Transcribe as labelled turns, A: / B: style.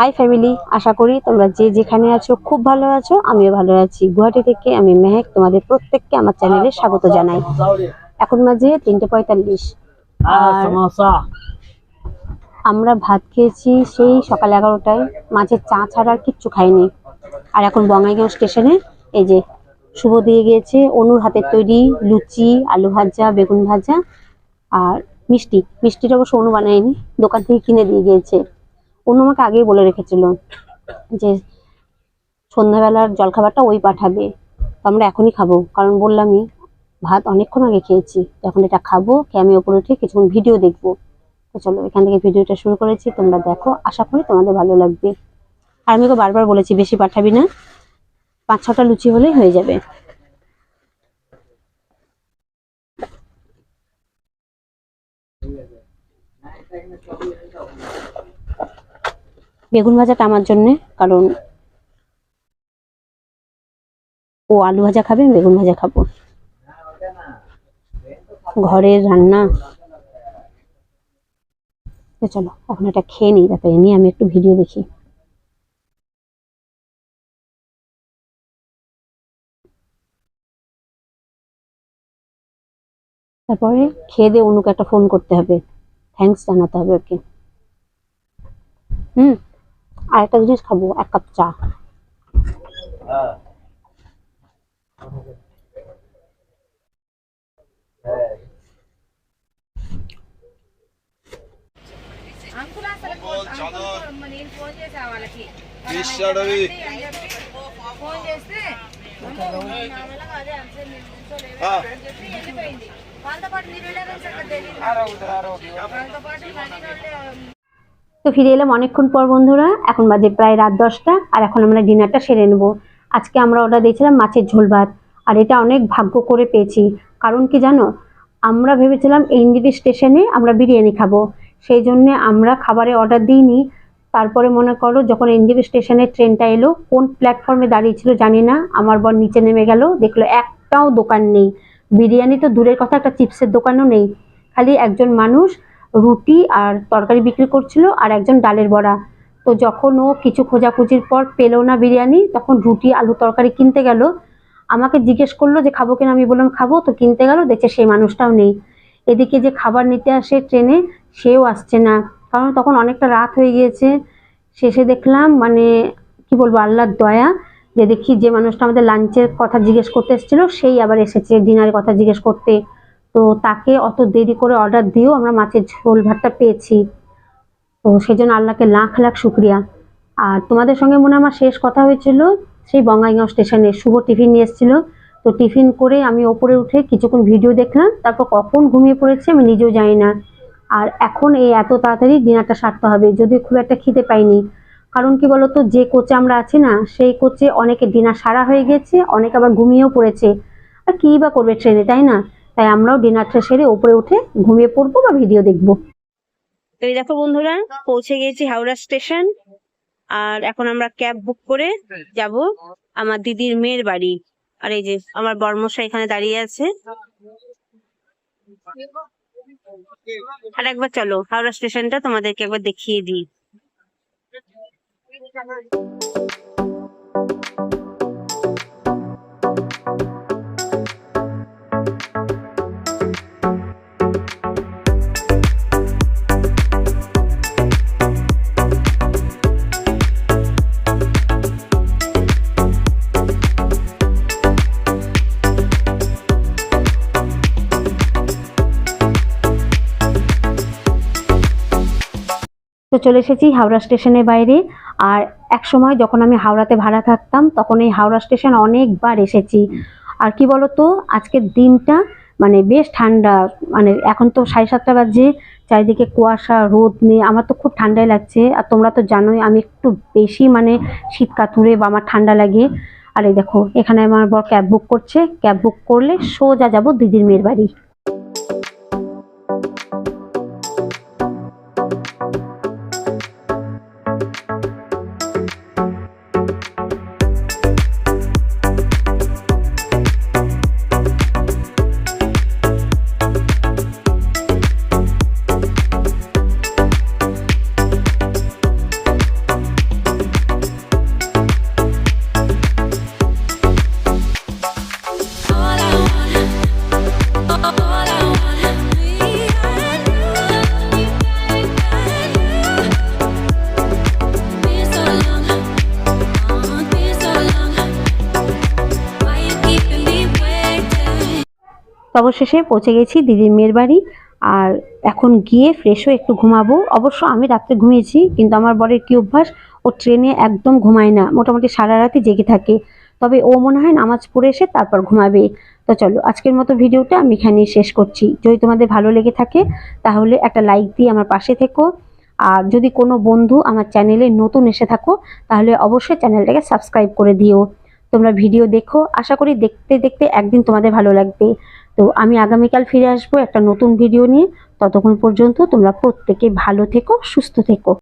A: High family আশা করি তোমরা যে যেখানে আছো খুব ভালো আছো আমিও ভালো আছি। গুয়াহাটি থেকে আমি মেহেক তোমাদের প্রত্যেককে আমার চ্যানেলে স্বাগত জানাই। এখন মাঝে তিনটে পঁয়তাল্লিশ।
B: হ্যাঁ,
A: আমরা ভাত খেয়েছি সেই সকাল এগারোটায় মাঝে চা ছাড়া আর কিচ্ছু খাইনি। আর এখন বঙ্গাইগাঁও স্টেশনে এই যে শুভ দিয়ে গিয়েছে অনুর হাতের তৈরি লুচি আলু ভাজা বেগুন ভাজা আর মিষ্টি। মিষ্টিটা অবশ্য অনু বানায়নি দোকান থেকে কিনে দিয়ে গিয়েছে। অনু আমাকে আগেই বলে রেখেছিল যে সন্ধ্যাবেলার জলখাবারটা ওই পাঠাবে, তো আমরা এখনই খাব। কারণ বললামই, ভাত অনেকক্ষণ আগে খেয়েছি এখন এটা খাব, খেয়ে আমি ওপরে উঠে কিছুক্ষণ ভিডিও দেখব। তো চলো, এখান থেকে ভিডিওটা শুরু করেছি, তোমরা দেখো, আশা করি তোমাদের ভালো লাগবে। আর আমি বারবার বলেছি, বেশি পাঠাবি না, পাঁচ ছটা লুচি হলেই হয়ে যাবে। বেগুন ভাজাটা আমার জন্য, কারণ ও আলু ভাজা খাবে বেগুন ভাজা খাব। ঘরের রান্না। চলো, এখন এটা খেয়ে নিই, তারপরে নিয়ে আমি একটু ভিডিও দেখি। তারপরে খেয়ে দিয়ে অনুকে একটা ফোন করতে হবে। থ্যাঙ্কস জানাতে হবে ওকে। হুম? আর একটা জিনিস খাবো এক কাপ চা
C: అంకుల్ అసలు అంకుల్ నేను ఫోన్ చేసా వాళ్ళకి
D: తీశాడు అవి.
C: అని చెప్పి ఫోన్ చేస్తే నార్మల్గా అదే అన్సర్ నేను నిల్చోలేదు
D: ఆ.
C: అని చెప్పి వెళ్ళిపోయింది వాళ్ళతో పాటు మీరు వెళ్ళారని సార్ తెలియదు వాళ్ళతో పాటు నవీన్ వాళ్ళే
A: তো ফিরে এলাম অনেকক্ষণ পর বন্ধুরা, এখন বাজে প্রায় রাত দশটা, আর এখন আমরা ডিনারটা সেরে নেব। আজকে আমরা অর্ডার দিয়েছিলাম মাছের ঝোল ভাত, আর এটা অনেক ভাগ্য করে পেয়েছি। কারণ কি জানো, আমরা ভেবেছিলাম এনজিবি স্টেশনে আমরা বিরিয়ানি খাব, সেই জন্যে আমরা খাবারে অর্ডার দিইনি। তারপরে মনে করো, যখন এনজিবি স্টেশনে ট্রেনটা এলো, কোন প্ল্যাটফর্মে দাঁড়িয়েছিল জানি না, আমার বর নিচে নেমে গেল, দেখল একটাও দোকান নেই। বিরিয়ানি তো দূরের কথা, একটা চিপসের দোকানও নেই। খালি একজন মানুষ রুটি আর তরকারি বিক্রি করছিল আর একজন ডালের বড়া। তো যখন ও কিছু খোঁজাখুঁজির পর পেল না বিরিয়ানি, তখন রুটি, আলু তরকারি কিনতে গেল। আমাকে জিজ্ঞেস করল যে, খাব কিনা? আমি বললাম, খাব। তো কিনতে গেল, দেখছে সেই মানুষটাও নেই। এদিকে যে খাবার নিতে আসে ট্রেনে, সেও আসছে না। কারণ তখন অনেকটা রাত হয়ে গিয়েছে। শেষে দেখলাম মানে কি বলব, আল্লাহর দয়া যে দেখি যে মানুষটা আমাদের লাঞ্চের কথা জিজ্ঞেস করতে এসেছিল, সেই আবার এসেছে, ডিনারের কথা জিজ্ঞেস করতে। তো তাকে অত দেরি করে অর্ডার দিয়েও আমরা মাছের ঝোল ভাতটা পেয়েছি। তো সেই জন্য আল্লাহকে লাখ লাখ শুক্রিয়া। আর তোমাদের সঙ্গে মনে আমার শেষ কথা হয়েছিল, সেই বঙ্গাইগাঁও স্টেশনে শুভ টিফিন নিয়ে এসেছিল। তো টিফিন করে আমি ওপরে উঠে কিছুক্ষণ ভিডিও দেখলাম, তারপর কখন ঘুমিয়ে পড়েছে আমি নিজেও জানি না। আর এখন এই এত তাড়াতাড়ি ডিনারটা সারতে হবে, যদিও খুব একটা খিদে পাইনি। কারণ কি বলতো, যে কোচে আমরা আছি না, সেই কোচে অনেকে ডিনার সারা হয়ে গেছে, অনেকে আবার ঘুমিয়েও পড়েছে। আর কী বা করবে ট্রেনে, তাই না? তাই আমরাও ডিনারটা সেরে উপরে উঠে ঘুমিয়ে পড়ব বা ভিডিও দেখব। তো এই দেখো বন্ধুরা, পৌঁছে গেছি হাওড়া স্টেশন। আর এখন আমরা ক্যাব বুক করে যাব আমার দিদির মেয়ের বাড়ি। আর এই যে আমার বর্মশা এখানে দাঁড়িয়ে আছে। আর একবার চলো, হাওড়া স্টেশনটা তোমাদেরকে একবার দেখিয়ে দিই। তো চলে এসেছি হাওড়া স্টেশনের বাইরে। আর এক সময় যখন আমি হাওড়াতে ভাড়া থাকতাম, তখন এই হাওড়া স্টেশন অনেকবার এসেছি। আর কি বলতো, আজকের দিনটা মানে বেশ ঠান্ডা। মানে এখন তো সাড়ে সাতটা বাজে, চারিদিকে কুয়াশা, রোদ নেই, আমার তো খুব ঠান্ডাই লাগছে। আর তোমরা তো জানোই, আমি একটু বেশি মানে শীত কাতুরে বা আমার ঠান্ডা লাগে। আর এই দেখো, এখানে আমার বর ক্যাব বুক করছে। ক্যাব বুক করলে সোজা যাব দিদির মেয়ের বাড়ি। অবশেষে পৌঁছে গেছি দিদির মেয়ের বাড়ি। আর এখন গিয়ে ফ্রেশ হয়ে একটু ঘুমাবো। অবশ্য আমি রাত্রে ঘুমিয়েছি, কিন্তু আমার বরের কি অভ্যাস? ও ট্রেনে একদম ঘুমায় না, মোটামুটি সারা রাতি জেগে থাকে। তবে ও মনে হয় নামাজ পড়ে এসে তারপর ঘুমাবে। তো চলো, আজকের মতো ভিডিওটা আমি এখানেই শেষ করছি। যদি তোমাদের ভালো লেগে থাকে, তাহলে একটা লাইক দিয়ে আমার পাশে থেকো। আর যদি কোনো বন্ধু আমার চ্যানেলে নতুন এসে থাকো, তাহলে অবশ্যই চ্যানেলটাকে সাবস্ক্রাইব করে দিও। তোমরা ভিডিও দেখো। আশা করি দেখতে দেখতে একদিন তোমাদের ভালো লাগবে। তো আমি আগামীকাল ফিরে আসব একটা নতুন ভিডিও নিয়ে। ততক্ষণ পর্যন্ত তোমরা প্রত্যেকে ভালো থেকো, সুস্থ থেকো।